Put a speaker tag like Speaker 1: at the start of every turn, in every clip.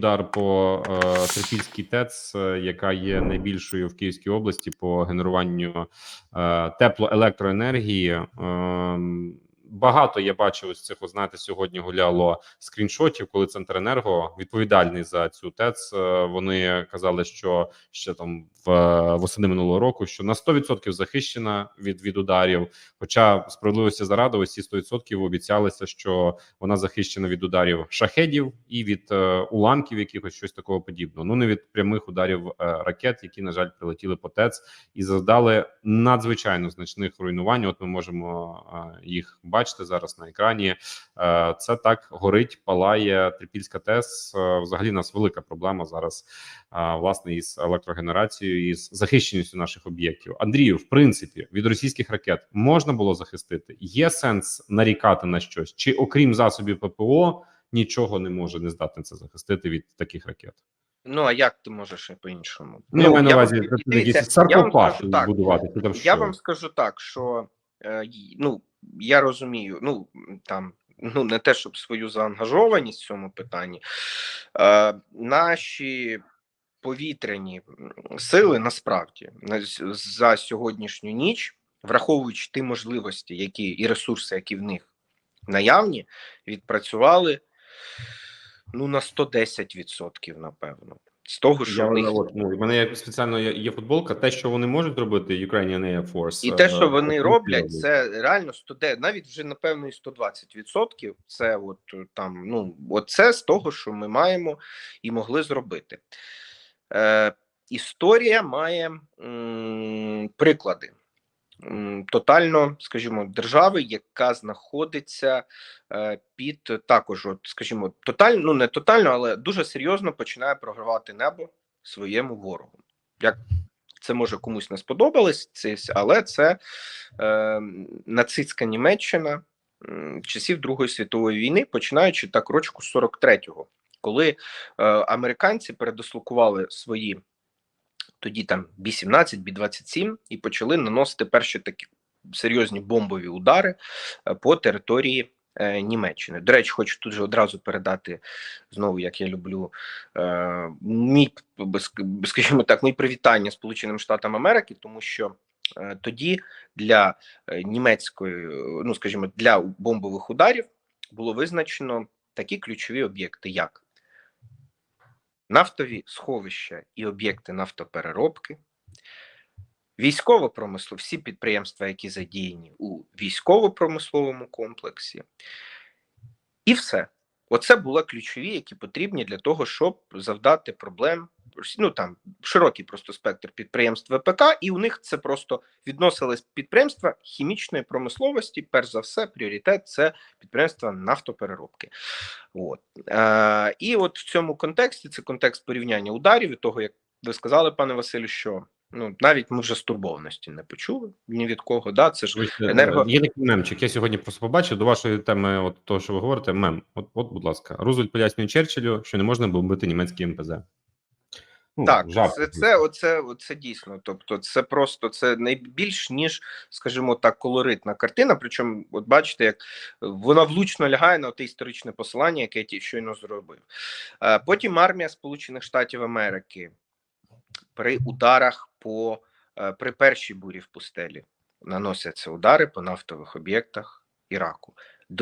Speaker 1: удар по е, Трипільській ТЕЦ, е, яка є найбільшою в Київській області по генеруванню е, теплоелектроенергії. Багато я бачив ось цих, знаєте, сьогодні гуляло скріншотів, коли Центренерго відповідальний за цю ТЕЦ. е, Вони казали, що ще там в е, восени минулого року, що на 100% захищена від, від ударів. Хоча справедливості заради, ці 100% обіцялися, що вона захищена від ударів шахедів і від е, уламків, якихось щось такого подібного. Ну не від прямих ударів е, ракет, які на жаль прилетіли по ТЕЦ і завдали надзвичайно значних руйнувань. От ми можемо е, їх бачити зараз на екрані. Е, це так горить, палає Трипільська ТЕС. Е, взагалі, у нас велика проблема зараз е, власне із електрогенерацією і з захищеністю наших об'єктів. Андрію, в принципі, від російських ракет можна було захистити. Є сенс нарікати на щось, чи окрім засобів ППО нічого не може не здатне це захистити від таких ракет.
Speaker 2: Ну а як ти можеш і по-іншому?
Speaker 1: Ну, я маю на увазі
Speaker 2: я вам скажу так.
Speaker 1: будувати.
Speaker 2: Я
Speaker 1: що?
Speaker 2: вам скажу так, що ну я розумію, ну там ну не те, щоб свою заангажованість в цьому питанні. Е, наші повітряні сили насправді на за сьогоднішню ніч, враховуючи ті можливості, які і ресурси, які в них наявні, відпрацювали ну на 110%, напевно. З того, що
Speaker 1: Я,
Speaker 2: в них
Speaker 1: от, ну, в мене спеціально є, є футболка. Те, що вони можуть робити, Ukrainian Air Force.
Speaker 2: І те, що
Speaker 1: е,
Speaker 2: вони роблять,
Speaker 1: роблять.
Speaker 2: це реально 100, навіть вже напевно і 120%. Це от е, там, ну оце з того, що ми маємо і могли зробити. Е, історія має м, приклади. Тотально, скажімо, держави, яка знаходиться е, під також, от, скажімо, тотально, ну не тотально, але дуже серйозно починає програвати небо своєму ворогу. Як це може комусь не сподобалось, але це е, нацистська Німеччина часів Другої світової війни, починаючи так рочку з 43-го, коли е, американці передислокували свої тоді там Бі-17, Бі-27 і почали наносити перші такі серйозні бомбові удари е, по території е, Німеччини. До речі, хочу тут же одразу передати знову, як я люблю, е, мій скажімо так, мої привітання Сполученим Штатам Америки, тому що тоді для німецької, ну скажімо, для бомбових ударів було визначено такі ключові об'єкти, як нафтові сховища і об'єкти нафтопереробки, військово-промислові всі підприємства, які задіяні у військово-промисловому комплексі, і все. Оце були ключові, які потрібні для того, щоб завдати проблем. Ну там широкий просто спектр підприємств ВПК, і у них це просто відносились підприємства хімічної промисловості. Перш за все, пріоритет це підприємства нафтопереробки. От е, і от в цьому контексті це контекст порівняння ударів і того, як ви сказали, пане Василю, що ну навіть ми вже стурбованості не почули ні від кого. Да, це ж
Speaker 1: Вибачте,
Speaker 2: енерго-
Speaker 1: Є такий мемчик. Я сьогодні просто побачив до вашої теми, от того, що ви говорите, мем. От, от, будь ласка, Рузвельт пояснює Черчиллю, що не можна бомбити німецький МПЗ. Ну,
Speaker 2: Так, це, це оце, оце дійсно. Тобто, це просто це найбільш ніж, скажімо так, колоритна картина. Причому, от бачите, як вона влучно лягає на те історичне посилання, яке я ті- щойно зробив. Е, Потім армія Сполучених Штатів Америки при ударах по е, при першій бурі в пустелі наносяться удари по нафтових об'єктах Іраку.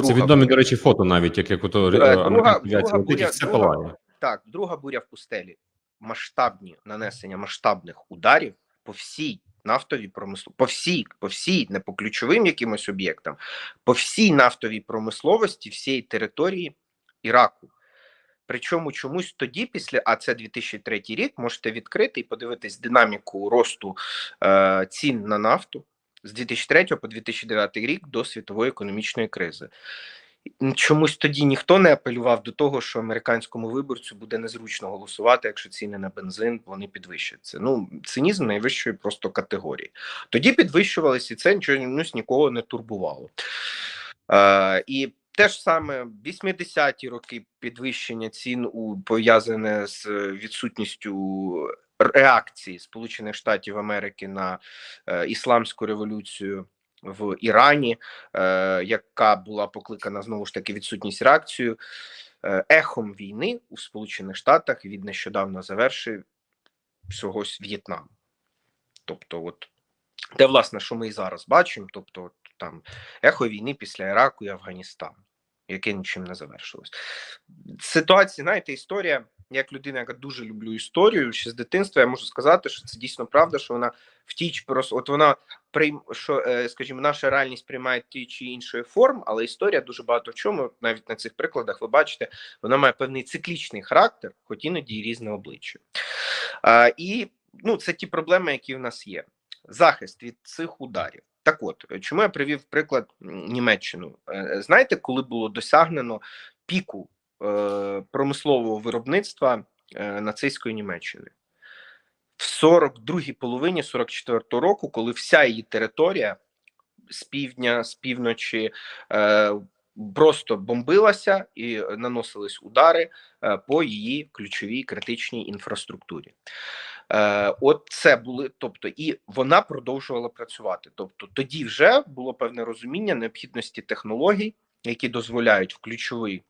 Speaker 1: Це відомі, до речі, фото навіть, як, як ото
Speaker 2: Е, друга- друга буря-
Speaker 1: все
Speaker 2: друга-
Speaker 1: палає.
Speaker 2: Так, друга буря в пустелі. Масштабні нанесення масштабних ударів по всій нафтовій промисловості, по всій, по всій, не по ключовим якимось об'єктам, по всій нафтовій промисловості всієї території Іраку. Причому чомусь тоді, після а це 2003 рік, можете відкрити і подивитись динаміку росту е, цін на нафту з 2003 по 2009 рік до світової економічної кризи. Чомусь тоді ніхто не апелював до того, що американському виборцю буде незручно голосувати, якщо ціни на бензин вони підвищаться. Ну цинізм найвищої просто категорії. Тоді підвищувалися, і це нічого нікого не турбувало. Е, і те ж саме 80-ті роки підвищення цін у пов'язане з відсутністю реакції Сполучених Штатів Америки на е, ісламську революцію в Ірані, е, яка була покликана знову ж таки відсутність реакцію. е, ехом війни у Сполучених Штатах від нещодавно завершив всогось В'єтнам. Тобто, от те, власне, що ми і зараз бачимо, тобто, от, там ехо війни після Іраку і Афганістану, яке нічим не завершилось. Ситуація, знаєте, історія, як людина, яка дуже люблю історію, ще з дитинства я можу сказати, що це дійсно правда, що вона в тій чи просто от вона прийм, що, е, скажімо, наша реальність приймає ті чи іншої форм, але історія дуже багато в чому, навіть на цих прикладах, ви бачите, вона має певний циклічний характер, хоч іноді і різне обличчя. А, і ну, це ті проблеми, які в нас є. Захист від цих ударів. Так от, чому я привів приклад Німеччину? Е, Знаєте, коли було досягнено піку промислового виробництва е, нацистської Німеччини? В 42-й половині 44-го року, коли вся її територія з півдня, з півночі е, просто бомбилася і наносились удари е, по її ключовій критичній інфраструктурі. Е, От це були, тобто, і вона продовжувала працювати. Тобто, тоді вже було певне розуміння необхідності технологій, які дозволяють в ключовий,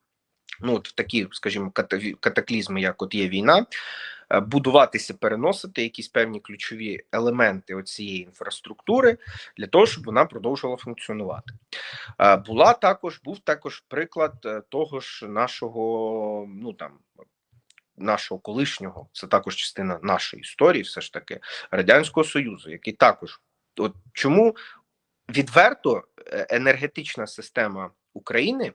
Speaker 2: ну от в такі, скажімо, катаклізми, як от є війна, е, будуватися, переносити якісь певні ключові елементи оцієї інфраструктури для того, щоб вона продовжувала функціонувати. Е, Була також був також приклад е, того ж нашого, ну там нашого колишнього, це також частина нашої історії, все ж таки радянського союзу, який також от чому відверто енергетична система України.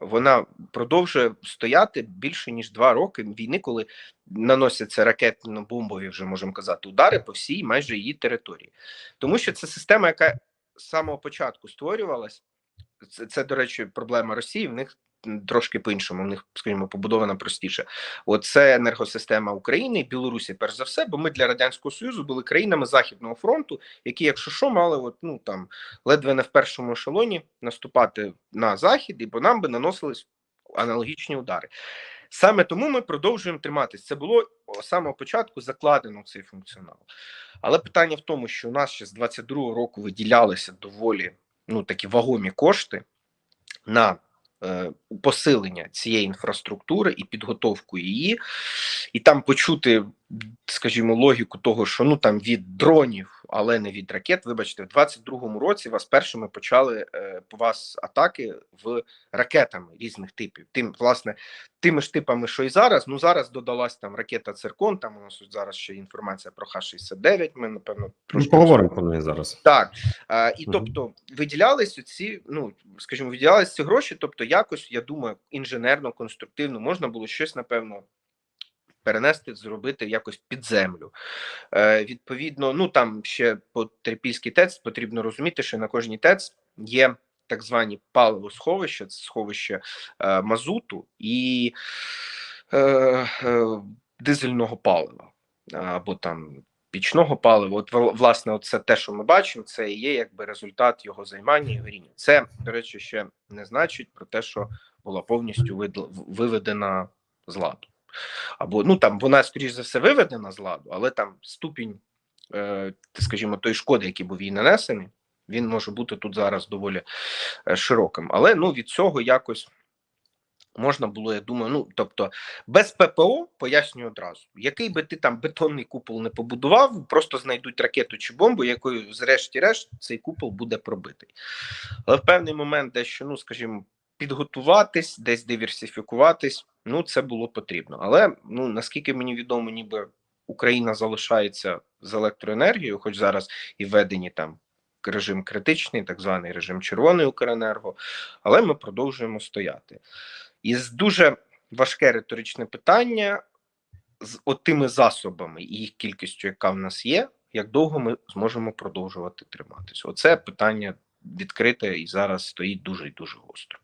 Speaker 2: Вона продовжує стояти більше ніж два роки війни, коли наносяться ракетно-бомбові, вже можемо казати, удари по всій майже її території, тому що це система, яка з самого початку створювалась. Це, це, до речі, проблема Росії. В них трошки по-іншому. В них, скажімо, побудована простіше. От це енергосистема України і Білорусі, перш за все, бо ми для радянського союзу були країнами Західного фронту, які, якщо що, мали от, ну там ледве не в першому ешелоні наступати на захід, і по нам би наносились аналогічні удари. Саме тому ми продовжуємо триматись. Це було самого початку закладено цей функціонал. Але питання в тому, що у нас ще з 22-го року виділялися доволі ну такі вагомі кошти на посилення цієї інфраструктури і підготовку її, і там почути, скажімо, логіку того, що ну там від дронів, але не від ракет. Вибачте, в 22-му році вас першими почали е, по вас атаки в ракетами різних типів. Тим, власне, тими ж типами, що і зараз. Ну зараз додалась там ракета Циркон. Там у нас зараз ще інформація про Х-69. Ми напевно
Speaker 1: Ми
Speaker 2: трошки
Speaker 1: поговоримо про неї зараз.
Speaker 2: так, е, і
Speaker 1: Мгм.
Speaker 2: тобто виділялись ці, ну скажімо, виділялись ці гроші. Тобто, якось я думаю, інженерно, конструктивно можна було щось напевно перенести, зробити якось під землю. Е, відповідно, ну там ще по Трипільський ТЕЦ потрібно розуміти, що на кожній ТЕЦ є так звані паливосховища, це сховище е, мазуту і е, е, дизельного палива або там пічного палива. От власне, це те, що ми бачимо, це і є якби результат його займання і горіння. Це, до речі, ще не значить про те, що була повністю виведена з ладу. Або ну там вона, скоріш за все, виведена з ладу, але там ступінь, е, скажімо, той шкоди, який був їй нанесений, він може бути тут зараз доволі е, широким. Але ну від цього якось можна було, я думаю, ну тобто без ППО пояснюю одразу, який би ти там бетонний купол не побудував, просто знайдуть ракету чи бомбу, якою, зрешті-решт, цей купол буде пробитий. Але в певний момент, дещо, ну скажімо, підготуватись, десь диверсифікуватись, ну це було потрібно. Але ну наскільки мені відомо, ніби Україна залишається з електроенергією, хоч зараз і введені там режим критичний, так званий режим червоний Укренерго, але ми продовжуємо стояти. І дуже важке риторичне питання з отими засобами і їх кількістю, яка в нас є, як довго ми зможемо продовжувати триматися? Оце питання відкрите і зараз стоїть дуже і дуже гостро.